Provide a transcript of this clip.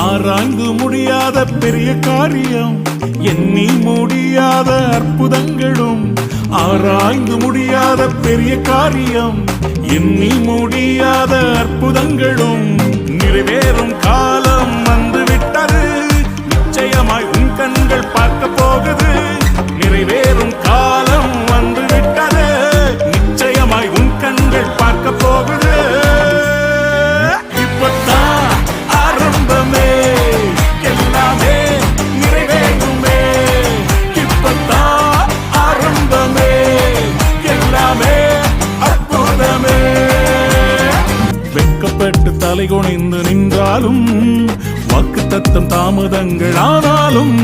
ஆராய்ந்து முடியாத பெரிய காரியம் எண்ணி முடியாத அற்புதங்களும். ஆராய்ந்து முடியாத பெரிய காரியம் எண்ணி முடியாத அற்புதங்களும். நிறைவேறும் காலம் வெட்கப்பட்டு தலை குனிந்து நின்றாலும் வாக்கு தத்தம் தாமதங்கள் ஆனாலும்